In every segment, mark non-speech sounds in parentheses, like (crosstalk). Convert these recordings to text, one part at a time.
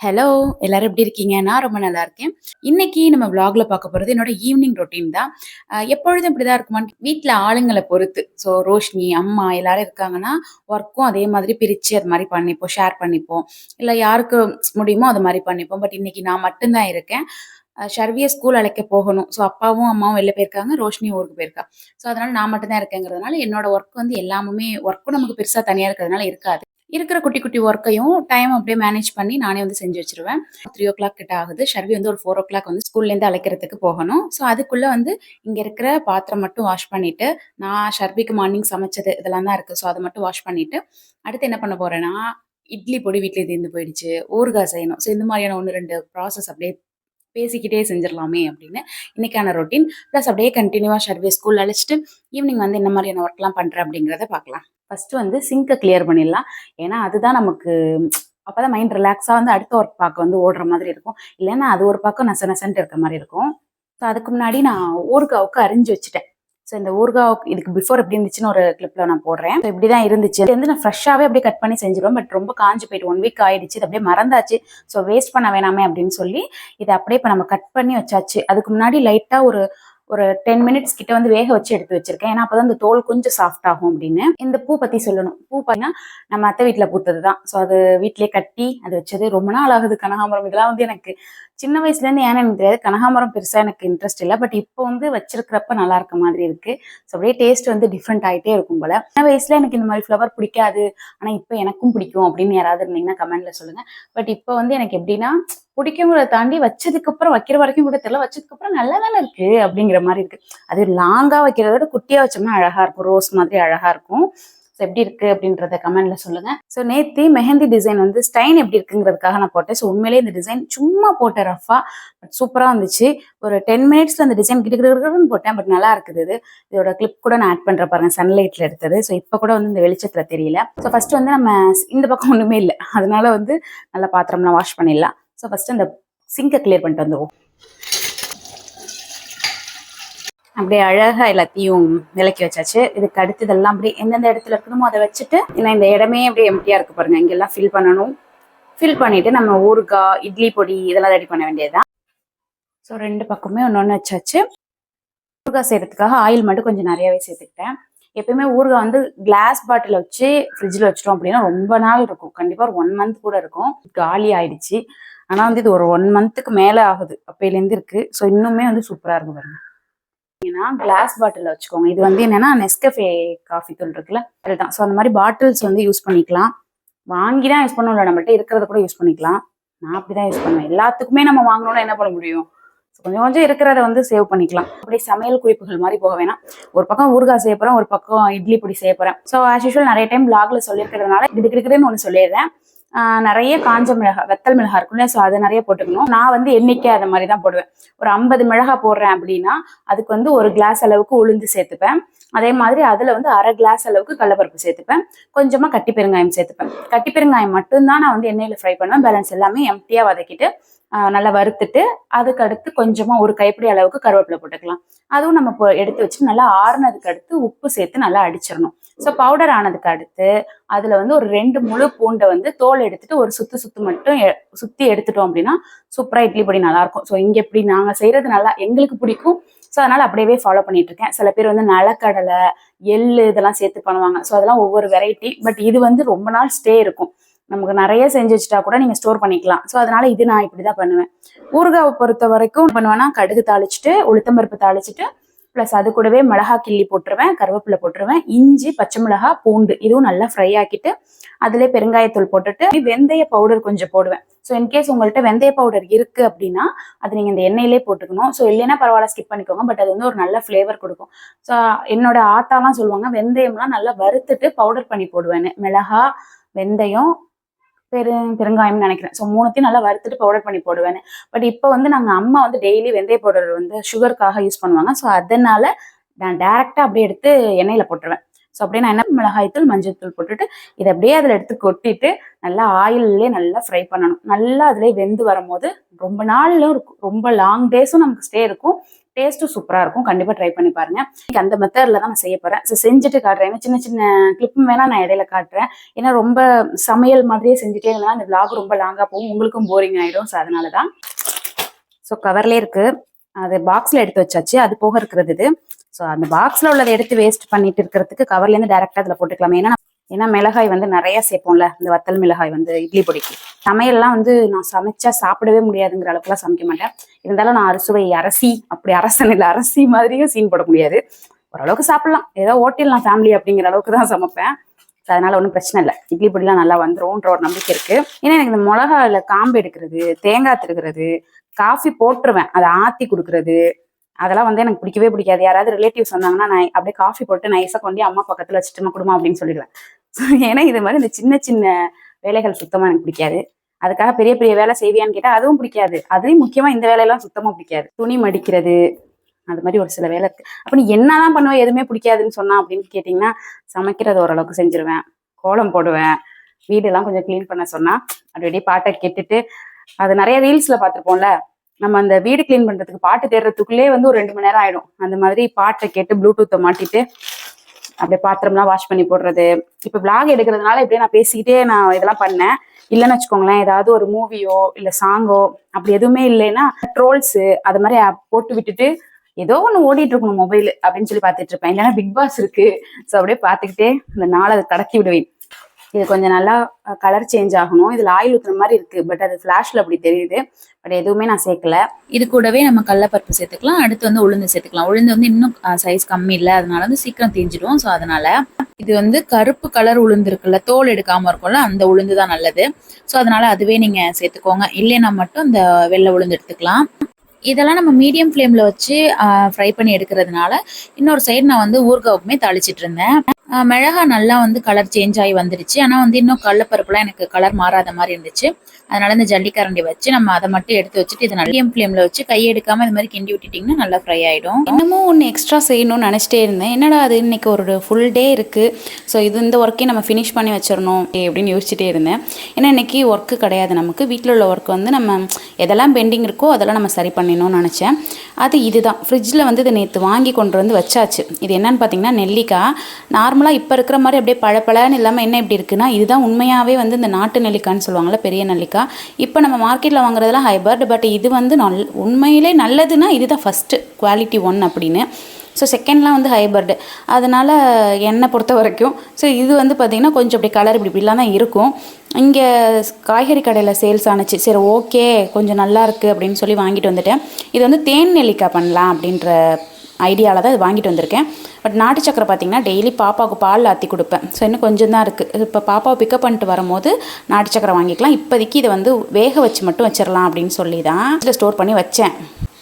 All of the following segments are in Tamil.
ஹலோ எல்லாரும் எப்படி இருக்கீங்க? நான் ரொம்ப நல்லா இருக்கேன். இன்னைக்கு நம்ம விளாக்ல பார்க்க போகிறது என்னோட ஈவினிங் ரொட்டீன் தான். எப்பொழுதும் இப்படி தான் இருக்குமான்னு வீட்டில் ஆளுங்களை பொறுத்து. ஸோ ரோஷினி, அம்மா எல்லாரும் இருக்காங்கன்னா, ஒர்க்கும் அதே மாதிரி பிரித்து அது மாதிரி பண்ணிப்போம். ஷேர் பண்ணிப்போம். இல்லை யாருக்கு முடியுமோ அது மாதிரி பண்ணிப்போம். பட் இன்னைக்கு நான் மட்டும்தான் இருக்கேன். ஷர்வியை ஷர்விய ஸ்கூல் அழைக்க போகணும். ஸோ அப்பாவும், அம்மாவும் வெளில போயிருக்காங்க. ரோஷினி ஊருக்கு போயிருக்கா. ஸோ அதனால நான் மட்டும்தான் இருக்கேங்கிறதுனால, என்னோட ஒர்க் வந்து எல்லாமுமே ஒர்க்கும் நமக்கு பெருசாக தனியாக இருக்கிறதுனால இருக்காது. இருக்கிற குட்டி குட்டி ஒர்க்கையும் டைம் அப்படியே மேனேஜ் பண்ணி நானே வந்து செஞ்சு வச்சுருவேன். 3:00 கிட்ட ஆகுது. ஷர்வி வந்து ஒரு 4:00 வந்து ஸ்கூல்லேருந்து அழைக்கிறதுக்கு போகணும். ஸோ அதுக்குள்ளே வந்து இங்கே இருக்கிற பாத்திரம் மட்டும் வாஷ் பண்ணிட்டு, நான் ஷர்விக்கு மார்னிங் சமைச்சது இதெல்லாம் தான் இருக்குது ஸோ அதை மட்டும் வாஷ் பண்ணிட்டு, அடுத்து என்ன பண்ண போகிறேன்னா இட்லி பொடி வீட்டில் தீர்ந்து போயிடுச்சு. ஊறுகாய் செய்யணும். ஸோ இந்த மாதிரியான 1, 2 ப்ராசஸ் அப்படியே பேசிக்கிட்டே செஞ்சிடலாமே அப்படின்னு இன்னைக்கான ரொட்டீன். ப்ளஸ் அப்படியே கண்டினியூவாக ஷர்வே ஸ்கூல் அழைச்சிட்டு ஈவினிங் வந்து என்ன மாதிரியான ஒர்க்லாம் பண்ணுறேன் அப்படிங்கிறத பார்க்கலாம். ஃபர்ஸ்ட் வந்து சிங்கை கிளியர் பண்ணிடலாம். ஏன்னா அதுதான் நமக்கு அப்பதான் மைண்ட் ரிலாக்ஸாக வந்து அடுத்த ஒர்க் பார்க்க வந்து ஓடுற மாதிரி இருக்கும். இல்லைன்னா அது ஒரு பக்கம் நச நசன்ட்டு இருக்க மாதிரி இருக்கும். ஸோ அதுக்கு முன்னாடி நான் ஊறுகாவுக்கு அரிஞ்சு வச்சுட்டேன். ஸோ இந்த ஊறுகாவுக்கு இதுக்கு பிஃபோர் எப்படி இருந்துச்சுன்னு ஒரு கிளிப்ல நான் போடுறேன். ஸோ இப்படி தான் இருந்துச்சு. வந்து நான் ஃப்ரெஷ்ஷாகவே அப்படியே கட் பண்ணி செஞ்சிருவேன் பட் ரொம்ப காஞ்சு போயிட்டு ஒன் வீக் ஆயிடுச்சு. இது அப்படியே மறந்தாச்சு. ஸோ வேஸ்ட் பண்ண வேணாமே அப்படின்னு சொல்லி, இதை அப்படியே இப்போ நம்ம கட் பண்ணி வச்சாச்சு. அதுக்கு முன்னாடி லைட்டா ஒரு ஒரு 10 மினிட்ஸ் கிட்ட வந்து வேக வச்சு எடுத்து வச்சிருக்கேன். ஏன்னா அப்பதான் இந்த தோல் கொஞ்சம் சாஃப்ட் ஆகும் அப்படின்னு. இந்த பூ பத்தி சொல்லணும். பூ பார்த்தீங்கன்னா, நம்ம அத்தை வீட்டுல பூத்தது தான். ஸோ அது வீட்லயே கட்டி அது வச்சது. ரொம்ப நாள் ஆகுது கனகாம்பரம். இதெல்லாம் வந்து எனக்கு சின்ன வயசுலேருந்து ஏன்னு எனக்கு தெரியாது. கனகாம்பரம் பெருசா எனக்கு இன்ட்ரெஸ்ட் இல்லை பட் இப்போ வந்து வச்சிருக்கிறப்ப நல்லா இருக்க மாதிரி இருக்கு. ஸோ அப்படியே டேஸ்ட் வந்து டிஃப்ரெண்ட் ஆகிட்டே இருக்கும் போல. சின்ன வயசுல எனக்கு இந்த மாதிரி ஃப்ளவர் பிடிக்காது. ஆனா இப்போ எனக்கும் பிடிக்கும் அப்படின்னு யாராவது இருந்தீங்கன்னா கமெண்ட்ல சொல்லுங்க. பட் இப்போ வந்து எனக்கு எப்படின்னா, பிடிக்குங்கிறத தாண்டி வச்சதுக்கு அப்புறம் வைக்கிற வரைக்கும் கூட தெரியல. வச்சதுக்கு அப்புறம் நல்லா தானே இருக்கு அப்படிங்கிற மாதிரி இருக்கு. அது லாங்கா வைக்கிறத விட குட்டியா வச்சோம்னா அழகா இருக்கும். ரோஸ் மாதிரி அழகா இருக்கும். ஸோ எப்படி இருக்கு அப்படின்றத கமெண்ட்ல சொல்லுங்க. ஸோ நேத்தி மெஹந்தி டிசைன் வந்து ஸ்டைன் எப்படி இருக்குங்கிறதுக்காக நான் போட்டேன். ஸோ உண்மையிலே இந்த டிசைன் சும்மா போட்டேன் ரஃபா. பட் சூப்பரா வந்துச்சு. ஒரு 10 மினிட்ஸ்ல அந்த டிசைன் கிட்ட கிட்டன்னு போட்டேன். பட் நல்லா இருக்குது இது. இதோட கிளிப் கூட நான் ஆட் பண்றேன் பாருங்க. சன்லைட்ல எடுத்தது. ஸோ இப்போ கூட வந்து இந்த வெளிச்சத்துல தெரியல. ஸோ ஃபர்ஸ்ட் வந்து நம்ம இந்த பக்கம் ஒண்ணுமே இல்ல. அதனால வந்து நல்லா பாத்திரம்லாம் வாஷ் பண்ணிடலாம். ஸோ ஃபஸ்ட்டு அந்த சிங்கை கிளியர் பண்ணிட்டு வந்துடுவோம் அப்படியே அழகாக எல்லாத்தையும் விளக்கி வச்சாச்சு. இதுக்கு அடுத்ததெல்லாம் அப்படியே எந்தெந்த இடத்துல இருக்கணுமோ அதை வச்சுட்டு, ஏன்னா இந்த இடமே அப்படியே எம்டியாக இருக்கு பாருங்க. இங்கெல்லாம் ஃபில் பண்ணணும். ஃபில் பண்ணிட்டு நம்ம ஊறுகாய், இட்லி பொடி இதெல்லாம் ரெடி பண்ண வேண்டியதுதான். ஸோ ரெண்டு பக்கமே ஒன்று வச்சாச்சு. ஊறுகாய் செய்யறதுக்காக ஆயில் மட்டும் கொஞ்சம் நிறையவே சேர்த்துக்கிட்டேன். எப்பயுமே ஊறுகாய் வந்து கிளாஸ் பாட்டில் வச்சு ஃப்ரிட்ஜில் வச்சிட்டோம் அப்படின்னா ரொம்ப நாள் இருக்கும். கண்டிப்பாக ஒரு ஒன் மந்த் கூட இருக்கும். காலி ஆயிடுச்சு. ஆனா வந்து இது ஒரு ஒன் மந்த்துக்கு மேல ஆகுது. அப்பையிலேருந்து இருக்கு. ஸோ இன்னுமே வந்து சூப்பரா இருக்கு பாருங்க. ஏன்னா கிளாஸ் பாட்டில் வச்சுக்கோங்க. இது வந்து என்னன்னா நெஸ்கஃபே காஃபி தூள் இருக்குல்ல, அதுதான். ஸோ அந்த மாதிரி பாட்டில்ஸ் வந்து யூஸ் பண்ணிக்கலாம். வாங்கி தான் யூஸ் பண்ணல நம்மகிட்ட இருக்கிறத கூட யூஸ் பண்ணிக்கலாம். நான் அப்படிதான் யூஸ் பண்ணுவேன். எல்லாத்துக்குமே நம்ம வாங்கணும்னா என்ன பண்ண முடியும்? கொஞ்சம் கொஞ்சம் இருக்கிறத வந்து சேவ் பண்ணிக்கலாம். அப்படியே சமையல் குறிப்புகள் மாதிரி போக வேணாம். ஒரு பக்கம் ஊறுகாய் செய்ய போகிறேன் ஒரு பக்கம் இட்லி பொடி செய்ய போகிறேன் ஸோ ஆஸ் யூஷுவல் நிறைய டைம் விளாக்ல சொல்லியிருக்கிறதுனால கிடு கிடு கிடுன்னு சொல்லிடுறேன். நிறைய காஞ்ச மிளகாய், வெத்தல் மிளகாய் இருக்கும்ல, ஸோ அதை நிறைய போட்டுக்கணும். நான் வந்து எண்ணிக்கை அதை மாதிரி தான் போடுவேன். ஒரு 50 மிளகாய் போடுறேன் அப்படின்னா, அதுக்கு வந்து ஒரு கிளாஸ் அளவுக்கு உளுந்து சேர்த்துப்பேன். அதே மாதிரி அதில் வந்து அரை கிளாஸ் அளவுக்கு கடலப்பருப்பு சேர்த்துப்பேன். கொஞ்சமாக கட்டி பெருங்காயம் சேர்த்துப்பேன். கட்டி பெருங்காயம் மட்டும்தான் நான் வந்து எண்ணெயில் ஃப்ரை பண்ணுவேன். பேலன்ஸ் எல்லாமே எம்டியாக வதக்கிட்டு, நல்லா வறுத்துட்டு, அதுக்கு அடுத்து ஒரு கைப்பிடி அளவுக்கு கருவேப்பிலை போட்டுக்கலாம். அதுவும் நம்ம எடுத்து வச்சுட்டு நல்லா ஆறுனதுக்கு அடுத்து உப்பு சேர்த்து நல்லா அடிச்சிடணும். ஸோ பவுடர் ஆனதுக்கு அடுத்து, அதில் வந்து ஒரு ரெண்டு முழு பூண்டை வந்து தோல் எடுத்துட்டு ஒரு சுத்து சுத்து மட்டும் எ சுத்தி எடுத்துட்டோம் அப்படின்னா, சூப்பராக இட்லி பொடி நல்லாயிருக்கும். ஸோ இங்கே இப்படி நாங்கள் செய்யறது நல்லா எங்களுக்கு பிடிக்கும். ஸோ அதனால அப்படியே ஃபாலோ பண்ணிட்டு இருக்கேன். சில பேர் வந்து நிலக்கடலை, எள்ளு இதெல்லாம் சேர்த்து பண்ணுவாங்க. ஸோ அதெல்லாம் ஒவ்வொரு வெரைட்டி. பட் இது வந்து ரொம்ப நாள் ஸ்டே இருக்கும். நமக்கு நிறைய செஞ்சு வச்சுட்டா கூட நீங்கள் ஸ்டோர் பண்ணிக்கலாம். ஸோ அதனால இது நான் இப்படி தான் பண்ணுவேன். ஊறுகாவை பொறுத்த வரைக்கும் பண்ணுவேன்னா, கடுகு தாளிச்சுட்டு, உளுத்தம்பருப்பு தாளிச்சுட்டு, ப்ளஸ் அது கூடவே மிளகா கிள்ளி போட்டுருவேன். கருவேப்பிலை போட்டுருவேன். இஞ்சி, பச்சை மிளகா பூண்டு இதுவும் நல்லா ஃப்ரை ஆக்கிட்டு, அதிலே பெருங்காயத்தூள் போட்டுட்டு, வெந்தய பவுடர் கொஞ்சம் போடுவேன். ஸோ இன்கேஸ் உங்கள்கிட்ட வெந்தய பவுடர் இருக்கு அப்படின்னா, அது நீங்க இந்த எண்ணெயிலே போட்டுக்கணும். ஸோ இல்லைன்னா பரவாயில்ல ஸ்கிப் பண்ணிக்கோங்க. பட் அது வந்து ஒரு நல்ல ஃப்ளேவர் கொடுக்கும். ஸோ என்னோட ஆத்தாலாம் சொல்லுவாங்க, வெந்தயம்லாம் நல்லா வறுத்துட்டு பவுடர் பண்ணி போடுவேன்னு. மிளகா வெந்தயம், பெரு பெருங்காயம்னு நினைக்கிறேன். ஸோ மூணுத்தையும் நல்லா வறுத்துட்டு பவுடர் பண்ணி போடுவேன்னு. பட் இப்போ வந்து நாங்கள் அம்மா வந்து டெய்லி வெந்தய பவுடர் வந்து சுகருக்காக யூஸ் பண்ணுவாங்க. ஸோ அதனால நான் டேரெக்டாக அப்படியே எடுத்து எண்ணெயில் போட்டுருவேன். ஸோ அப்படியே நான் என்ன மிளகாய் தூள், மஞ்சள் தூள் போட்டுட்டு, இதை அப்படியே அதில் எடுத்து கொட்டிட்டு, நல்லா ஆயிலே நல்லா ஃப்ரை பண்ணணும். நல்லா அதிலே வெந்து வரும்போது, ரொம்ப நாளும் இருக்கும். ரொம்ப லாங் டேஸும் நமக்கு ஸ்டே இருக்கும். டேஸ்ட்டும் சூப்பராக இருக்கும். கண்டிப்பாக ட்ரை பண்ணி பாருங்க. அந்த மெத்தடில் தான் நான் செய்ய போகிறேன் ஸோ செஞ்சுட்டு காட்டுறேன். ஏன்னா சின்ன சின்ன கிளிப்பும் வேணால் நான் இடையில காட்டுறேன். ஏன்னா ரொம்ப சமையல் மாதிரியே செஞ்சுட்டே இருந்தால் அந்த விளாக் ரொம்ப லாங்காக போகும். உங்களுக்கும் போரிங் ஆயிடும். ஸோ அதனால தான் ஸோ கவர்லேயே இருக்குது அது பாக்ஸில் எடுத்து வச்சாச்சு. அது போக இருக்கிறது இது. ஸோ அந்த பாக்ஸில் உள்ளதை எடுத்து வேஸ்ட் பண்ணிட்டு இருக்கிறதுக்கு கவர்லேருந்து டேரெக்டாக அதில் போட்டுக்கலாம். ஏன்னா ஏன்னா மிளகாய் வந்து நிறைய சேர்ப்போம்ல இந்த வத்தல் மிளகாய் வந்து இட்லி பொடிக்கு. சமையல்லாம் வந்து நான் சமைச்சா சாப்பிடவே முடியாதுங்கிற அளவுக்குலாம் சமைக்க மாட்டேன். இருந்தாலும் நான் அறுசுவை அரசி அப்படி அரசன் இல்லை அரசி மாதிரியும் சீன் போட முடியாது. ஓரளவுக்கு சாப்பிடலாம். ஏதோ ஓட்டிடலாம் ஃபேமிலி அப்படிங்கிற அளவுக்கு தான் சமைப்பேன். அதனால ஒன்றும் பிரச்சனை இல்லை. இட்லி பொடிலாம் நல்லா வந்துரும்ன்ற ஒரு நம்பிக்கை இருக்கு. ஏன்னா எனக்கு இந்த மிளகாயில் காம்பு எடுக்கிறது தேங்காய் திருக்கிறது காஃபி போட்டுருவேன். அதை ஆத்தி கொடுக்கறது அதெல்லாம் வந்து எனக்கு பிடிக்கவே பிடிக்காது. யாராவது ரிலேட்டிவ்ஸ் வந்தாங்கன்னா நான் அப்படியே காஃபி போட்டு நைஸாக கொண்டு அம்மா பக்கத்தில் வச்சுட்டுமா கொடுமா அப்படின்னு சொல்லிடுவேன். (laughs) ஏன்னா இது மாதிரி இந்த சின்ன சின்ன வேலைகள் சுத்தமாக எனக்கு பிடிக்காது. அதுக்காக பெரிய பெரிய வேலை செய்வியான்னு கேட்டால் அதுவும் பிடிக்காது. அதுலேயும் முக்கியமாக இந்த வேலையெல்லாம் சுத்தமாக பிடிக்காது. துணி மடிக்கிறது அது மாதிரி ஒரு சில வேலை இருக்கு. அப்போ நீ என்னதான் பண்ணுவேன் எதுவுமே பிடிக்காதுன்னு சொன்னா அப்படின்னு கேட்டிங்கன்னா சமைக்கிறது ஓரளவுக்கு செஞ்சிருவேன். கோலம் போடுவேன். வீடெல்லாம் கொஞ்சம் க்ளீன் பண்ண சொன்னா அப்படியே பாட்டை கேட்டுட்டு அது நிறைய ரீல்ஸ்ல பார்த்துருப்போம்ல நம்ம அந்த வீடு க்ளீன் பண்றதுக்கு பாட்டு தேடுறதுக்குள்ளே வந்து ஒரு ரெண்டு மணி நேரம் ஆயிடும். அந்த மாதிரி பாட்டை கேட்டு ப்ளூடூத்தை மாட்டிட்டு அப்படியே பாத்திரம்லாம் வாஷ் பண்ணி போடுறது. இப்போ விளாக் எடுக்கிறதுனால இப்படியே நான் பேசிக்கிட்டே நான் இதெல்லாம் பண்ணேன். இல்லைன்னு வச்சுக்கோங்களேன் ஏதாவது ஒரு மூவியோ இல்லை சாங்கோ அப்படி எதுவுமே இல்லைன்னா ட்ரோல்ஸு அது மாதிரி போட்டு விட்டுட்டு ஏதோ ஒன்று ஓடிட்டு இருக்கணும் மொபைல் அப்படின்னு சொல்லி பார்த்துட்டு இருப்பேன். இல்லைன்னா பிக் பாஸ் இருக்கு. ஸோ அப்படியே பார்த்துக்கிட்டே இந்த நாளை அதை கடத்தி விடுவேன். இது கொஞ்சம் நல்லா கலர் சேஞ்ச் ஆகணும். இதில் ஆயில் ஊற்றுற மாதிரி இருக்கு. பட் அது ஃப்ளாஷில் அப்படி தெரியுது. பட் எதுவுமே நான் சேர்க்கல. இது கூடவே நம்ம கடலப்பருப்பு சேர்த்துக்கலாம். அடுத்து வந்து உளுந்து சேர்த்துக்கலாம். உளுந்து வந்து இன்னும் சைஸ் கம்மி இல்லை. அதனால வந்து சீக்கிரம் தீஞ்சிடும். ஸோ அதனால இது வந்து கருப்பு கலர் உளுந்து இருக்குல்ல தோல் எடுக்காம இருக்கும்ல அந்த உளுந்து தான் நல்லது. ஸோ அதனால அதுவே நீங்க சேர்த்துக்கோங்க. இல்லைன்னா மட்டும் இந்த வெள்ளை உளுந்து எடுத்துக்கலாம். இதெல்லாம் நம்ம மீடியம் ஃப்ளேமில் வச்சு ஃப்ரை பண்ணி எடுக்கிறதுனால இன்னொரு சைடு நான் வந்து ஊறுகாவுக்குமே தாளிச்சிட்டு இருந்தேன். மிளகா நல்லா வந்து கலர் சேஞ்ச் ஆகி வந்துருச்சு. ஆனால் வந்து இன்னும் கடலப்பருப்புலாம் எனக்கு கலர் மாறாத மாதிரி இருந்துச்சு. அதனால இந்த ஜல்லிக்கரண்டி வச்சு நம்ம அதை மட்டும் எடுத்து வச்சுட்டு இது மீடியம் ஃப்ளேமில் வச்சு கை எடுக்காம இது மாதிரி கிண்டி விட்டுட்டிங்கன்னா நல்லா ஃப்ரை ஆகிடும் இன்னமும் ஒன்று எக்ஸ்ட்ரா செய்யணும்னு நினச்சிட்டே இருந்தேன். என்னடா அது? இன்னைக்கு ஒரு ஃபுல் டே இருக்குது ஸோ இது இந்த ஒர்க்கையும் நம்ம ஃபினிஷ் பண்ணி வச்சிடணும் அப்படின்னு யோசிச்சுட்டே இருந்தேன். ஏன்னா இன்னைக்கு ஒர்க்கு கிடையாது நமக்கு. வீட்டில் உள்ள ஒர்க் வந்து நம்ம எதெல்லாம் பெண்டிங் இருக்கோ அதெல்லாம் நம்ம சரி பண்ணிடணும்னு நினச்சேன். அது இதுதான். ஃப்ரிட்ஜில் வந்து இதை நேற்று வாங்கி கொண்டு வந்து வச்சாச்சு. இது என்னன்னு பார்த்தீங்கன்னா நெல்லிக்காய். நார்மலாக இப்போ இருக்கிற மாதிரி அப்படியே பழப்பழன்னு இல்லாமல் என்ன இப்படி இருக்குன்னா இதுதான் உண்மையாகவே வந்து இந்த நாட்டு நெல்லிக்காய்ன்னு சொல்லுவாங்கள்ல பெரிய நெல்லிக்காய். இப்போ நம்ம மார்க்கெட்டில் வாங்குறதுலாம் ஹைபர்ட் பட் இது வந்து நல் உண்மையிலே நல்லதுன்னா இதுதான் ஃபஸ்ட்டு குவாலிட்டி ஒன் அப்படின்னு. ஸோ செகண்ட்லாம் வந்து ஹைபர்டு அதனால் என்னை பொறுத்த வரைக்கும் ஸோ இது வந்து பார்த்திங்கன்னா கொஞ்சம் அப்படி கலர் இப்படி இப்படிலாம் தான் இருக்கும். இங்கே காய்கறி கடையில் சேல்ஸ் ஆனுச்சு. சரி ஓகே கொஞ்சம் நல்லா இருக்குது அப்படின்னு சொல்லி வாங்கிட்டு வந்துட்டேன். இது வந்து தேன் நெல்லிக்காய் பண்ணலாம் அப்படின்ற ஐடியாவில் தான் இது வாங்கிட்டு வந்திருக்கேன். பட் நாட்டு சக்கரை பார்த்தீங்கன்னா டெய்லி பாப்பாவுக்கு பால் ஆற்றி கொடுப்பேன். ஸோ இன்னும் கொஞ்சம் தான் இருக்குது இப்போ பாப்பாவை பிக்கப் பண்ணிட்டு வரும்போது நாட்டு சக்கரை வாங்கிக்கலாம். இப்போதைக்கு இதை வந்து வேக வச்சு மட்டும் வச்சிடலாம் அப்படின்னு சொல்லி தான் இதில் ஸ்டோர் பண்ணி வச்சேன்.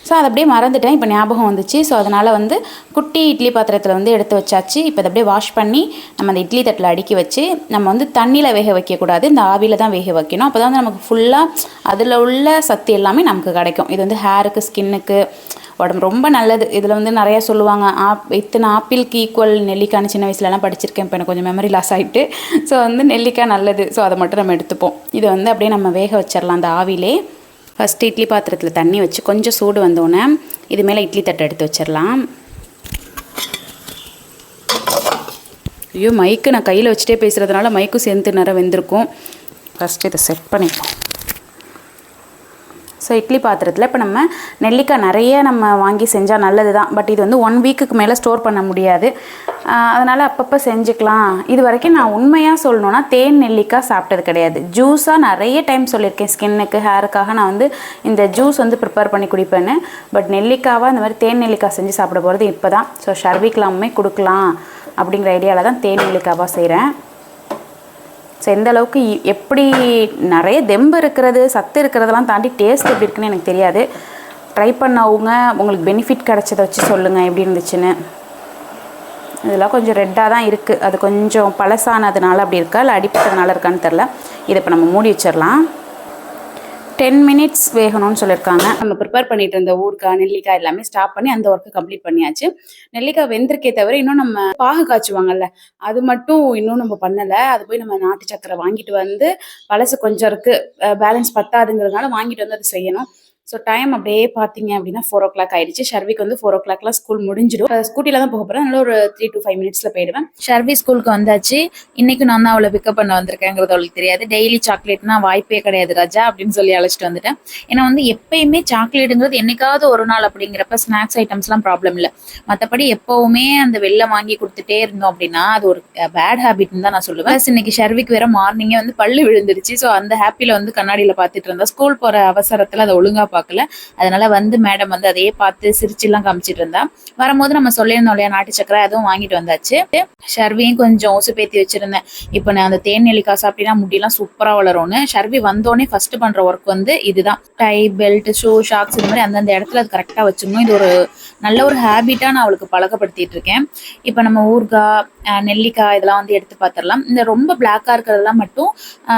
ஸோ அதை அப்படியே மறந்துட்டேன். இப்போ ஞாபகம் வந்துச்சு. ஸோ அதனால் வந்து குட்டி இட்லி பாத்திரத்தில் வந்து எடுத்து வச்சாச்சு. இப்போ அதை அப்படியே வாஷ் பண்ணி நம்ம அந்த இட்லி தட்டில் அடுக்கி வச்சு நம்ம வந்து தண்ணியில் வேக வைக்கக்கூடாது இந்த ஆவியில் தான் வேக வைக்கணும். அப்போ தான் வந்து நமக்கு ஃபுல்லாக அதில் உள்ள சத்து எல்லாமே நமக்கு கிடைக்கும். இது வந்து ஹேருக்கு ஸ்கின்னுக்கு உடம்பு ரொம்ப நல்லது. இதில் வந்து நிறையா சொல்லுவாங்க ஆப் இத்தனை ஆப்பிளுக்கு ஈக்குவல் நெல்லிக்காய்னு சின்ன வயசுலலாம் படிச்சிருக்கேன். இப்போ எனக்கு கொஞ்சம் மெமரி லாஸ் ஆகிட்டு ஸோ வந்து நெல்லிக்காய் நல்லது. ஸோ அதை மட்டும் நம்ம எடுத்துப்போம். இதை வந்து அப்படியே நம்ம வேக வச்சிடலாம் அந்த ஆவிலே. ஃபஸ்ட்டு இட்லி பாத்திரத்தில் தண்ணி வச்சு கொஞ்சம் சூடு வந்தோடனே இது மேலே இட்லி தட்டை எடுத்து வச்சிடலாம் ஐயோ மைக்கு நான் கையில் வச்சுட்டே பேசுகிறதுனால மைக்கும் சேர்ந்து நேரம் வெந்திருக்கும். ஃபஸ்ட்டு இதை செட் பண்ணிப்போம். ஸோ இட்லி பாத்திரத்தில் இப்போ நம்ம நெல்லிக்காய் நிறைய நம்ம வாங்கி செஞ்சால் நல்லது தான் பட் இது வந்து ஒன் வீக்குக்கு மேலே ஸ்டோர் பண்ண முடியாது. அதனால் அப்பப்போ செஞ்சுக்கலாம். இது வரைக்கும் நான் உண்மையாக சொல்லணுன்னா தேன் நெல்லிக்காய் சாப்பிட்டது கிடையாது. ஜூஸாக நிறைய டைம் சொல்லியிருக்கேன். ஸ்கின்னுக்கு ஹேருக்காக நான் வந்து இந்த ஜூஸ் வந்து ப்ரிப்பேர் பண்ணி குடிப்பேன்னு. பட் நெல்லிக்காவாக இந்த மாதிரி தேன் நெல்லிக்காய் செஞ்சு சாப்பிட போகிறது இப்போ தான் ஸோ ஷர்விக்லாமே கொடுக்கலாம் அப்படிங்கிற ஐடியாவில் தான் தேன் நெல்லிக்காவாக செய்கிறேன் ஸோ எந்த அளவுக்கு இ- எப்படி நிறைய தெம்பு இருக்கிறது சத்து இருக்கிறதெல்லாம் தாண்டி டேஸ்ட் எப்படி இருக்குன்னு எனக்கு தெரியாது. ட்ரை பண்ணவங்க உங்களுக்கு பெனிஃபிட் கிடைச்சதை வச்சு சொல்லுங்கள் எப்படி இருந்துச்சுன்னு. இதெல்லாம் கொஞ்சம் ரெட்டாக தான் இருக்குது அது கொஞ்சம் பழசானதுனால அப்படி இருக்கா? இல்லை அடிப்பட்டதுனால இருக்கான்னு தெரில இதை இப்போ நம்ம மூடி வச்சிடலாம். டென் மினிட்ஸ் வேகணும்னு சொல்லியிருக்காங்க. நம்ம ப்ரிப்பேர் பண்ணிட்டு இருந்த ஊறுகாய் நெல்லிக்காய் எல்லாமே ஸ்டாப் பண்ணி அந்த ஒர்க்கை கம்ப்ளீட் பண்ணியாச்சு. நெல்லிக்காய் வெந்திருக்கே தவிர இன்னும் நம்ம பாகு காய்ச்சுவாங்கல்ல அது மட்டும் இன்னும் நம்ம பண்ணலை. அது போய் நம்ம நாட்டு சக்கரை வாங்கிட்டு வந்து பழசு கொஞ்சம் இருக்குது பேலன்ஸ் பத்தாதுங்கிறதுனால வாங்கிட்டு வந்து அதை செய்யணும். ஸோ டைம் அப்படியே பார்த்தீங்க அப்படின்னா ஃபோர் ஓ கிளாக் ஆயிடுச்சு. ஷர்விக்கு வந்து ஃபோர் ஓ கிளாக்லாம் ஸ்கூல் முடிஞ்சிடும். ஸ்கூட்டில தான் போக போகிறேன் அதனால ஒரு த்ரீ டு ஃபைவ் மினிட்ஸில் போயிடுவேன். ஷர்வி ஸ்கூலுக்கு வந்தாச்சு. இன்னைக்கு நான் தான் அவளை பிக்கப் பண்ண வந்திருக்கேங்கிறது அவளுக்கு தெரியாது. டெய்லி சாக்லேட்னா வாய்ப்பே கிடையாது ராஜா அப்படின்னு சொல்லி அழைச்சிட்டு வந்துட்டேன். ஏன்னா வந்து எப்பயுமே சாக்லேட்டுங்கிறது என்னைக்காவது ஒரு நாள் அப்படிங்கிறப்ப ஸ்நாக்ஸ் ஐட்டம்ஸ்லாம் ப்ராப்ளம் இல்லை. மற்றபடி எப்பவுமே அந்த வெளில வாங்கி கொடுத்துட்டே இருந்தோம் அப்படின்னா அது ஒரு பேட் ஹேபிட்னு தான் நான் சொல்லுவேன். Plus இன்னைக்கு ஷர்விக்கு வேற மார்னிங்கே வந்து பல்லு விழுந்துருச்சு. ஸோ அந்த ஹாப்பியில் வந்து கண்ணாடியில் பார்த்துட்டு இருந்தா ஸ்கூல் போகிற அவசரத்தில் அதை ஒழுங்காக பார்க்கல. அதனால வந்து மேடம் வந்து அதையே பார்த்து சிரிச்சுலாம் காமிச்சிட்டு இருந்தா வரும்போது நம்ம சொல்லியிருந்தோம் இல்லையா நாட்டு சக்கரை அதுவும் வாங்கிட்டு வந்தாச்சு. ஷர்வியும் கொஞ்சம் ஊசு பேத்தி வச்சிருந்தேன். இப்போ நான் அந்த தேன் நெல்லிக்காய் சாப்பிட்டீங்கன்னா முடியெல்லாம் சூப்பரா வளரும்னு. ஷர்வி வந்தோடனே ஃபர்ஸ்ட் பண்ற ஒர்க் வந்து இதுதான். டை பெல்ட் ஷூ ஷாக்ஸ் இந்த மாதிரி அந்தந்த இடத்துல அது கரெக்டா வச்சிடணும். இது ஒரு நல்ல ஒரு ஹேபிட்டா நான் அவளுக்கு பழக்கப்படுத்திட்டு இருக்கேன். இப்போ நம்ம ஊர்கா நெல்லிக்காய் இதெல்லாம் வந்து எடுத்து பார்த்துடலாம் இந்த ரொம்ப பிளாக்காக இருக்கிறதெல்லாம் மட்டும்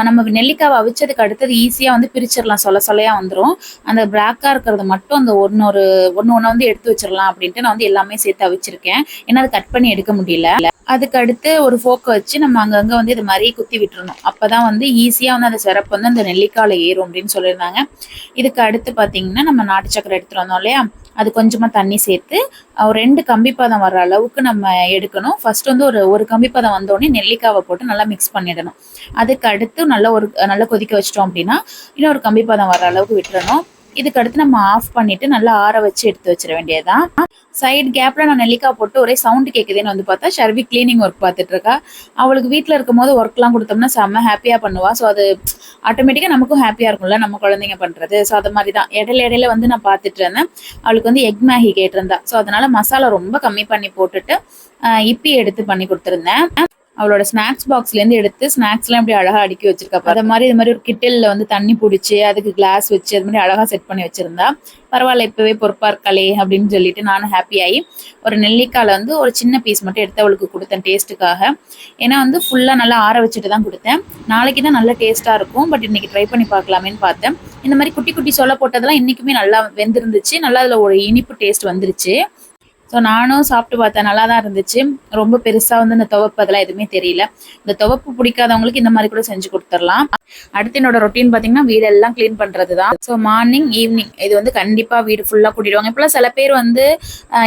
நம்ம நெல்லிக்காவை அவிச்சதுக்கு அடுத்தது ஈஸியாக வந்து பிரிச்சிடலாம். சொல்ல சொல்லையாக வந்துடும் அந்த பிளாக்காக இருக்கிறது மட்டும் அந்த ஒன்று ஒரு ஒன்று ஒன்று வந்து எடுத்து வச்சிடலாம் அப்படின்ட்டு நான் வந்து எல்லாமே சேர்த்து அவிச்சிருக்கேன். ஏன்னா அதை கட் பண்ணி எடுக்க முடியல. அதுக்கு அடுத்து ஒரு ஃபோக்கை வச்சு நம்ம அங்கங்கே வந்து இது மாதிரி குத்தி விட்டுறணும். அப்பதான் வந்து ஈஸியாக வந்து அந்த சிறப்பு வந்து அந்த நெல்லிக்காயில ஏறும் அப்படின்னு சொல்லியிருந்தாங்க. இதுக்கு அடுத்து பார்த்தீங்கன்னா நம்ம நாட்டு சக்கரை எடுத்துகிட்டு வந்தோம் இல்லையா? அது கொஞ்சமாக தண்ணி சேர்த்து ஒரு ரெண்டு கம்பி பதம் வர அளவுக்கு நம்ம எடுக்கணும். ஃபர்ஸ்ட் வந்து ஒரு ஒரு கம்பி பதம் வந்தோடனே நெல்லிக்காவை போட்டு நல்லா மிக்ஸ் பண்ணிடணும். அதுக்கு அடுத்து நல்லா ஒரு நல்லா கொதிக்க வச்சிட்டோம் அப்படின்னா இன்னும் கம்பி பதம் வர அளவுக்கு விட்டுறணும். இதுக்கு அடுத்து நம்ம ஆஃப் பண்ணிட்டு நல்லா ஆற வச்சு எடுத்து வச்சிட வேண்டியதுதான் சைடு கேப்ல நான் நெல்லிக்காய் போட்டு ஒரே சவுண்ட் கேட்குதுன்னு வந்து பார்த்தா ஷர்வி கிளீனிங் ஒர்க் பார்த்துட்டு இருக்கா. அவளுக்கு வீட்டில் இருக்கும் போது ஒர்க்லாம் கொடுத்தோம்னா செம்ம ஹாப்பியாக பண்ணுவா. ஸோ அது ஆட்டோமேட்டிக்காக நமக்கும் ஹாப்பியாக இருக்கும்ல நம்ம குழந்தைங்க பண்ணுறது ஸோ அது மாதிரி தான் இடையில இடையில வந்து நான் பார்த்துட்டு இருந்தேன். அவளுக்கு வந்து எக் மேகி கேட்டிருந்தா. ஸோ அதனால மசாலா ரொம்ப கம்மி பண்ணி போட்டுட்டு இப்பி எடுத்து பண்ணி கொடுத்துருந்தேன். அவளோட ஸ்நாக்ஸ் பாக்ஸ்ல இருந்து எடுத்து ஸ்நாக்ஸ்லாம் இப்படி அழகா அடுக்கி வச்சிருக்கா. அது மாதிரி இது மாதிரி ஒரு கிட்டில்ல வந்து தண்ணி பிடிச்சி அதுக்கு கிளாஸ் வச்சு அது மாதிரி அழகா செட் பண்ணி வச்சிருந்தா பரவாயில்ல இப்பவே பொறுப்பா இருக்காளே அப்படின்னு சொல்லிட்டு நானும் ஹாப்பி ஆகி ஒரு நெல்லிக்காயில வந்து ஒரு சின்ன பீஸ் மட்டும் எடுத்து அவளுக்கு கொடுத்தேன் டேஸ்ட்டுக்காக ஏன்னா வந்து ஃபுல்லா நல்லா ஆற வச்சுட்டு தான் கொடுத்தேன். நாளைக்கு தான் நல்லா டேஸ்டா இருக்கும். பட் இன்னைக்கு ட்ரை பண்ணி பார்க்கலாமேன்னு பார்த்தேன். இந்த மாதிரி குட்டி குட்டி சொல்ல போட்டதெல்லாம் இன்னைக்குமே நல்லா வெந்திருந்துச்சு. நல்லா அதுல ஒரு இனிப்பு டேஸ்ட் வந்துருச்சு. ஸோ நானும் சாப்பிட்டு பார்த்தேன். நல்லா தான் இருந்துச்சு. ரொம்ப பெருசாக வந்து இந்த துவப்பு அதெல்லாம் எதுவுமே தெரியல. இந்த துவப்பு பிடிக்காதவங்களுக்கு இந்த மாதிரி கூட செஞ்சு கொடுத்துடலாம். அடுத்து என்னோட ரொட்டீன் பார்த்தீங்கன்னா வீடெல்லாம் க்ளீன் பண்ணுறது தான் ஸோ மார்னிங் ஈவினிங் இது வந்து கண்டிப்பாக வீடு ஃபுல்லாக கூட்டிடுவாங்க. இப்போலாம் சில பேர் வந்து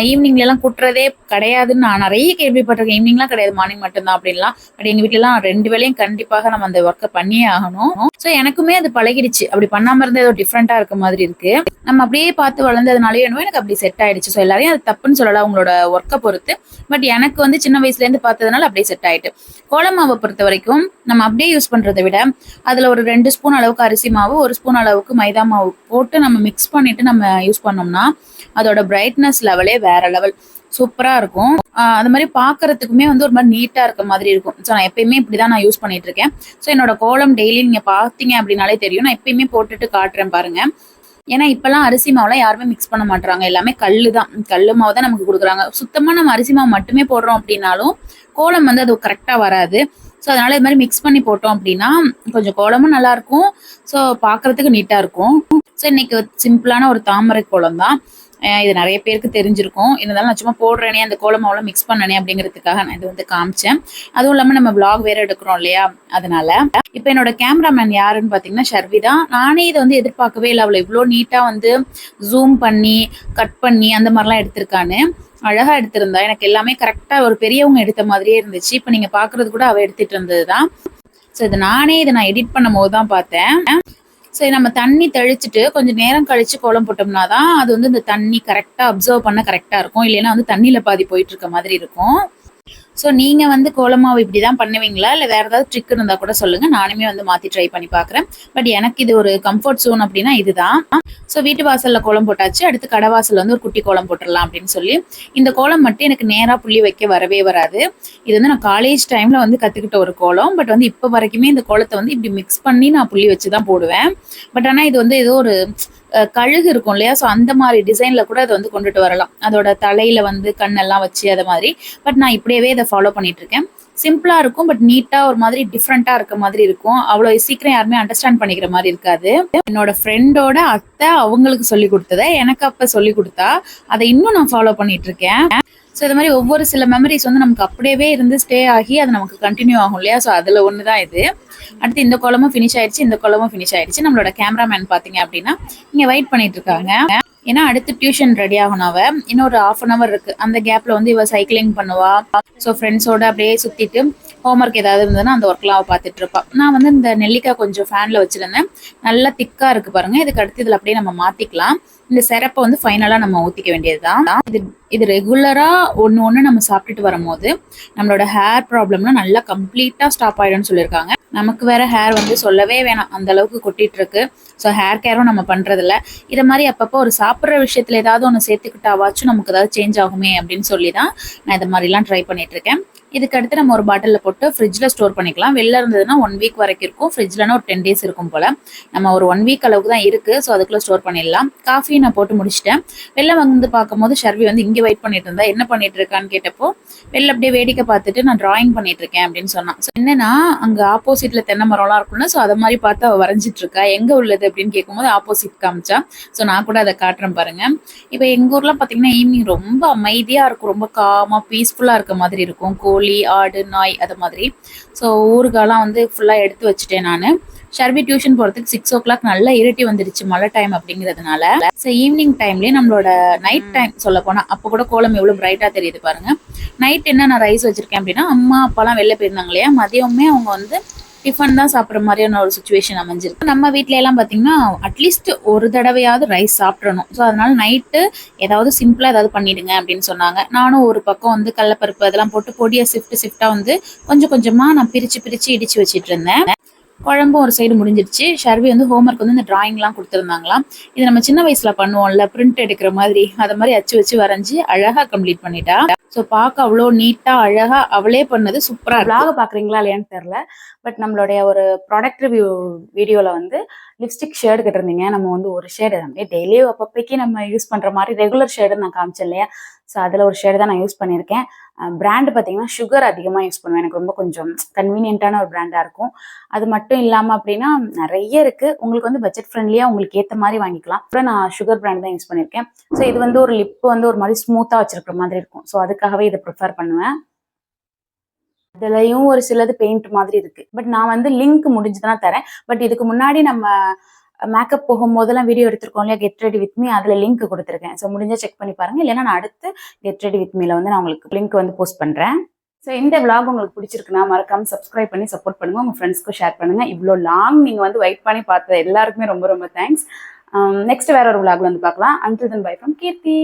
ஈவினிங்ல எல்லாம் கூட்டுறதே கிடையாதுன்னு நான் நிறைய கேள்விப்பட்டிருக்கேன். ஈவினிங்லாம் கிடையாது. மார்னிங் மட்டும்தான் அப்படின்லாம். பட் எங்கள் வீட்டிலலாம் ரெண்டு வேளையும் கண்டிப்பாக நம்ம அந்த ஒர்க்கை பண்ணியே ஆகணும். ஸோ எனக்குமே அது பழகிடுச்சு. அப்படி பண்ணாமல் இருந்தால் ஏதோ டிஃப்ரெண்ட்டாக இருக்க மாதிரி இருக்கு. நம்ம அப்படியே பார்த்து வளர்ந்ததுனாலே என்னவோ எனக்கு அப்படி செட் ஆயிடுச்சு. ஸோ எல்லாரையும் அது தப்புன்னு சொல்லலாம் அவங்களோட ஒர்க்கை பொறுத்து. பட் எனக்கு வந்து சின்ன வயசுலேருந்து பார்த்ததுனால அப்படியே செட் ஆயிட்டு. கோலம் மாவை பொறுத்த வரைக்கும் நம்ம அப்படியே யூஸ் பண்ணுறதை விட அதில் ஒரு ரெண்டு ஸ்பூன் அளவுக்கு அரிசி மாவு ஒரு ஸ்பூன் அளவுக்கு மைதா மாவு போட்டு நம்ம மிக்ஸ் பண்ணிட்டு நம்ம யூஸ் பண்ணோம்னா அதோட பிரைட்னஸ் லெவலே வேற லெவல் சூப்பரா இருக்கும். அது மாதிரி பார்க்கறதுக்குமே வந்து ஒரு மாதிரி நீட்டா இருக்க மாதிரி இருக்கும். ஸோ நான் எப்பயுமே இப்படிதான் நான் யூஸ் பண்ணிட்டு இருக்கேன். ஸோ என்னோட கோலம் டெய்லி நீங்க பார்த்தீங்க அப்படின்னாலே தெரியும். நான் எப்பயுமே போட்டுட்டு காட்டுறேன் பாருங்க. ஏன்னா இப்பெல்லாம் அரிசி மாவுலாம் யாருமே மிக்ஸ் பண்ண மாட்டுறாங்க எல்லாமே கல்லு தான் கல்லு மாவு தான் நமக்கு கொடுக்குறாங்க. சுத்தமா நம்ம அரிசி மாவு மட்டுமே போடுறோம் அப்படின்னாலும் கோலம் வந்து அது கரெக்டா வராது. ஸோ அதனால இது மாதிரி மிக்ஸ் பண்ணி போட்டோம் அப்படின்னா கொஞ்சம் கோலமும் நல்லா இருக்கும் ஸோ பார்க்கறதுக்கு நீட்டாக இருக்கும். ஸோ இன்னைக்கு சிம்பிளான ஒரு தாமரை கோலம் தான் இது நிறைய பேருக்கு தெரிஞ்சிருக்கும். இருந்தாலும் நான் சும்மா போடுறேனே அந்த கோலம் மிக்ஸ் பண்ணனே அப்படிங்கிறதுக்காக நான் இது வந்து காமிச்சேன். அதுவும் இல்லாமல் நம்ம vlog வேற எடுக்கிறோம் இல்லையா? அதனால. இப்போ என்னோட கேமராமேன் யாருன்னு பார்த்தீங்கன்னா ஷர்விதா. நானே இதை வந்து எதிர்பார்க்கவே இல்லை. அவளை இவ்வளோ நீட்டாக வந்து ஜூம் பண்ணி கட் பண்ணி அந்த மாதிரிலாம் எடுத்திருக்கான்னு. அழகா எடுத்திருந்தா. எனக்கு எல்லாமே கரெக்டா ஒரு பெரியவங்க எடுத்த மாதிரியே இருந்துச்சு. இப்போ நீங்க பாக்குறது கூட அவ எடுத்துட்டு இருந்தது தான் ஸோ இது நானே இதை நான் எடிட் பண்ணும் போது தான் பார்த்தேன். சரி நம்ம தண்ணி தெளிச்சுட்டு கொஞ்சம் நேரம் கழிச்சு கோலம் போட்டோம்னா தான் அது வந்து இந்த தண்ணி கரெக்டா அப்சர்வ் பண்ண கரெக்டா இருக்கும். இல்லைன்னா வந்து தண்ணியில பாதி போயிட்டு இருக்க மாதிரி இருக்கும். ஸோ நீங்க வந்து கோலமாவு இப்படி தான் பண்ணுவீங்களா? இல்லை வேற ஏதாவது ட்ரிக் இருந்தா கூட சொல்லுங்க. நானுமே வந்து மாத்தி ட்ரை பண்ணி பார்க்குறேன் பட் எனக்கு இது ஒரு கம்ஃபர்ட் ஜோன் அப்படின்னா இதுதான். ஸோ வீட்டு வாசல்ல கோலம் போட்டாச்சு. அடுத்து கடை வாசல்ல வந்து ஒரு குட்டி கோலம் போட்டுடலாம் அப்படின்னு சொல்லி. இந்த கோலம் மட்டும் எனக்கு நேரா புள்ளி வைக்க வரவே வராது. இது வந்து நான் காலேஜ் டைம்ல வந்து கத்துக்கிட்ட ஒரு கோலம். பட் வந்து இப்போ வரைக்குமே இந்த கோலத்தை வந்து இப்படி மிக்ஸ் பண்ணி நான் புள்ளி வச்சு தான் போடுவேன். பட் ஆனால் இது வந்து ஏதோ ஒரு கழுகு இருக்கும் இல்லையா? ஸோ அந்த மாதிரி டிசைன்ல கூட அதை வந்து கொண்டுட்டு வரலாம். அதோட தலையில வந்து கண்ணெல்லாம் வச்சு அதை மாதிரி. பட் நான் இப்படியே இதை ஃபாலோ பண்ணிட்டு இருக்கேன் சிம்பிளா இருக்கும் பட் நீட்டா ஒரு மாதிரி டிஃப்ரெண்டா இருக்க மாதிரி இருக்கும். அவ்வளோ சீக்கிரம் யாருமே அண்டர்ஸ்டாண்ட் பண்ணிக்கிற மாதிரி இருக்காது. என்னோட ஃப்ரெண்டோட அத்தை அவங்களுக்கு சொல்லி கொடுத்ததை எனக்கு அப்ப சொல்லி கொடுத்தா அதை இன்னும் நான் ஃபாலோ பண்ணிட்டு இருக்கேன் ஸோ இது மாதிரி ஒவ்வொரு சில மெமரிஸ் வந்து நமக்கு அப்படியே இருந்து ஸ்டே ஆகி அது நமக்கு கண்டினியூ ஆகும் இல்லையா? ஸோ அதில் ஒன்று தான் இது. அடுத்து இந்த குளமும் ஃபினிஷ் ஆயிடுச்சு இந்த குளமும் ஃபினிஷ் ஆயிடுச்சு. நம்மளோட கேமராமேன் பார்த்தீங்க அப்படின்னா இங்கே வெயிட் பண்ணிட்டு இருக்காங்க. ஏன்னா அடுத்து டியூஷன் ரெடி ஆகணும் அவ. இன்னொரு ஆஃப் அன் அவர் இருக்கு. அந்த கேப்ல வந்து இவ சைக்கிளிங் பண்ணுவா. ஸோ ஃப்ரெண்ட்ஸோட அப்படியே சுத்திட்டு ஹோம்ஒர்க் ஏதாவது இருந்ததுன்னா அந்த ஒர்க்லாம் அவள் பார்த்துட்டு இருப்பாள் நான் வந்து இந்த நெல்லிக்காய் கொஞ்சம் ஃபேனில் வச்சிருந்தேன். நல்லா திக்கா இருக்கு பாருங்க. இதுக்கு அடுத்து இதில் அப்படியே நம்ம மாத்திக்கலாம். இந்த சிறப்பை வந்து ஃபைனலாக நம்ம ஊற்றிக்க வேண்டியதுதான். இது இது ரெகுலராக ஒன்று ஒன்று நம்ம சாப்பிட்டுட்டு வரும்போது நம்மளோட ஹேர் ப்ராப்ளம்லாம் நல்லா கம்ப்ளீட்டாக ஸ்டாப் ஆயிடும்னு சொல்லியிருக்காங்க. நமக்கு வேற ஹேர் வந்து சொல்லவே வேணாம். அந்த அளவுக்கு கொட்டிட்டு இருக்கு ஸோ ஹேர் கேரும் நம்ம பண்றதில்ல. இதை மாதிரி அப்பப்போ ஒரு சாப்பிட்ற விஷயத்துல ஏதாவது ஒன்று சேர்த்துக்கிட்டாவாச்சும் நமக்கு ஏதாவது சேஞ்ச் ஆகுமே அப்படின்னு சொல்லி தான் நான் இது மாதிரிலாம் ட்ரை பண்ணிட்டு இருக்கேன். இதுக்கு அடுத்து நம்ம ஒரு பாட்டிலில் போட்டு ஃப்ரிட்ஜில் ஸ்டோர் பண்ணிக்கலாம். வெளில இருந்ததுன்னா ஒன் வீக் வரைக்கும் இருக்கும். ஃப்ரிட்ஜில்னா ஒரு டென் டேஸ் இருக்கும் போல். நம்ம ஒரு ஒன் வீக் அளவுக்கு தான் இருக்குது ஸோ அதுக்குள்ளே ஸ்டோர் பண்ணிடலாம். காஃபி நான் போட்டு முடிச்சிட்டேன். வெளில வந்து பார்க்கும்போது ஷர்வி வந்து இங்கே வெயிட் பண்ணிட்டு இருந்தா. என்ன பண்ணிட்டு இருக்கான்னு கேட்டப்போ வெளில அப்படியே வேடிக்கை பார்த்துட்டு நான் டிராயிங் பண்ணிட்டு இருக்கேன் அப்படின்னு சொன்னான். ஸோ என்னன்னா அங்கே ஆப்போசிட்ல தென்னை மரம்லாம் இருக்கும்ல. ஸோ அதை மாதிரி பார்த்து அவள் வரைஞ்சிட்டு இருக்கா. எங்கே உள்ளது அப்படின்னு கேட்கும்போது ஆப்போசிட் காமிச்சா. ஸோ நான் கூட அதை காட்டுறேன் பாருங்க. இப்போ எங்கள் ஊர்லாம் பார்த்தீங்கன்னா ஈவினிங் ரொம்ப அமைதியாக இருக்கும். ரொம்ப காமாக பீஸ்ஃபுல்லாக இருக்க மாதிரி இருக்கும். கோழி ஆடு நாய் அது மாதிரி. ஸோ ஊருகாலாம் வந்து ஃபுல்லாக எடுத்து வச்சுட்டேன் நான். ஷர்வி டியூஷன் போகிறதுக்கு சிக்ஸ் ஓ கிளாக் நல்லா இருட்டி வந்துடுச்சு மழை டைம் அப்படிங்கிறதுனால. ஸோ ஈவினிங் டைம்லேயே நம்மளோட நைட் டைம் சொல்ல போனால் அப்போ கூட கோலம் எவ்வளோ பிரைட்டாக தெரியுது பாருங்க. நைட் என்ன நான் ரைஸ் வச்சிருக்கேன் அப்படின்னா அம்மா அப்பாலாம் வெளில போயிருந்தாங்க இல்லையா? மதியமே அவங்க வந்து டிஃபன் தான் சாப்பிட்ற மாதிரியான ஒரு சுச்சுவேஷன் அமைஞ்சிருக்கு. நம்ம வீட்ல எல்லாம் பார்த்தீங்கன்னா அட்லீஸ்ட் ஒரு தடவையாவது ரைஸ் சாப்பிடணும். ஸோ அதனால நைட்டு ஏதாவது சிம்பிளாக ஏதாவது பண்ணிடுங்க அப்படின்னு சொன்னாங்க. நானும் ஒரு பக்கம் வந்து கடலப்பருப்பு அதெல்லாம் போட்டு பொடியை ஷிஃப்ட் ஷிஃப்டாக வந்து கொஞ்சம் கொஞ்சமாக நான் பிரித்து பிரித்து இடித்து வச்சிட்டு இருந்தேன். குழம்பும் ஒரு சைடு முடிஞ்சிருச்சு. ஷர்வி வந்து ஹோம்ஒர்க் வந்து இந்த டிராயிங்லாம் கொடுத்துருந்தாங்களாம். இது நம்ம சின்ன வயசுல பண்ணுவோம்ல பிரிண்ட் எடுக்கிற மாதிரி அதை மாதிரி அச்சு வச்சு வரைஞ்சி அழகா கம்ப்ளீட் பண்ணிட்டா. ஸோ பார்க்க அவ்வளோ நீட்டா அழகா அவளே பண்ணது சூப்பராக vlog பாக்குறீங்களா இல்லையான்னு தெரியல. பட் நம்மளுடைய ஒரு ப்ராடக்ட் ரிவ்யூ வீடியோல வந்து லிப்ஸ்டிக் ஷேடு கட்டிருந்தீங்க. நம்ம வந்து ஒரு ஷேடு அப்படியே டெய்லியும் அப்பப்போக்கி நம்ம யூஸ் பண்ற மாதிரி ரெகுலர் ஷேடு நான் காமிச்சேன் இல்லையா? ஸோ அதில் ஒரு ஷேடு தான் நான் யூஸ் பண்ணியிருக்கேன். பிராண்டு பார்த்தீங்கன்னா சுகர் அதிகமாக யூஸ் பண்ணுவேன். எனக்கு ரொம்ப கொஞ்சம் கன்வீனியண்ட்டான ஒரு பிராண்டாக இருக்கும். அது மட்டும் இல்லாமல் அப்படின்னா நிறைய இருக்குது உங்களுக்கு வந்து பட்ஜெட் ஃப்ரெண்ட்லியாக உங்களுக்கு ஏற்ற மாதிரி வாங்கிக்கலாம். அப்புறம் நான் சுகர் பிராண்ட் தான் யூஸ் பண்ணியிருக்கேன் ஸோ இது வந்து ஒரு லிப் வந்து ஒரு மாதிரி ஸ்மூத்தாக வச்சிருக்கிற மாதிரி இருக்கும். ஸோ அதுக்காகவே இதை ப்ரிஃபர் பண்ணுவேன். இதுலயும் ஒரு சிலது பெயிண்ட் மாதிரி இருக்கு. பட் நான் வந்து லிங்க் முடிஞ்சுதான் தரேன். பட் இதுக்கு முன்னாடி நம்ம மேக்கப் போகும்போதெல்லாம் வீடியோ எடுத்திருக்கோம் இல்லையா? கெட் ரெடி வித் மீ அதில் லிங்க் கொடுத்துருக்கேன். ஸோ முடிஞ்சால் செக் பண்ணி பாருங்கள் இல்லைன்னா நான் அடுத்து கெட் ரெடி வித் மீல வந்து நான் உங்களுக்கு லிங்க் வந்து போஸ்ட் பண்ணுறேன் ஸோ இந்த விளாக் உங்களுக்கு பிடிச்சிருக்குன்னா மறக்காம சப்ஸ்கிரைப் பண்ணி சப்போர்ட் பண்ணுங்க. உங்கள் ஃப்ரெண்ட்ஸ்க்கும் ஷேர் பண்ணுங்கள் இவ்வளோ லாங் நீங்கள் வந்து வெயிட் பண்ணி பார்த்த எல்லாருக்குமே ரொம்ப ரொம்ப தேங்க்ஸ் நெக்ஸ்ட் um, வேற ஒரு விளாக்ல வந்து பார்க்கலாம். Until then bye from Keerthi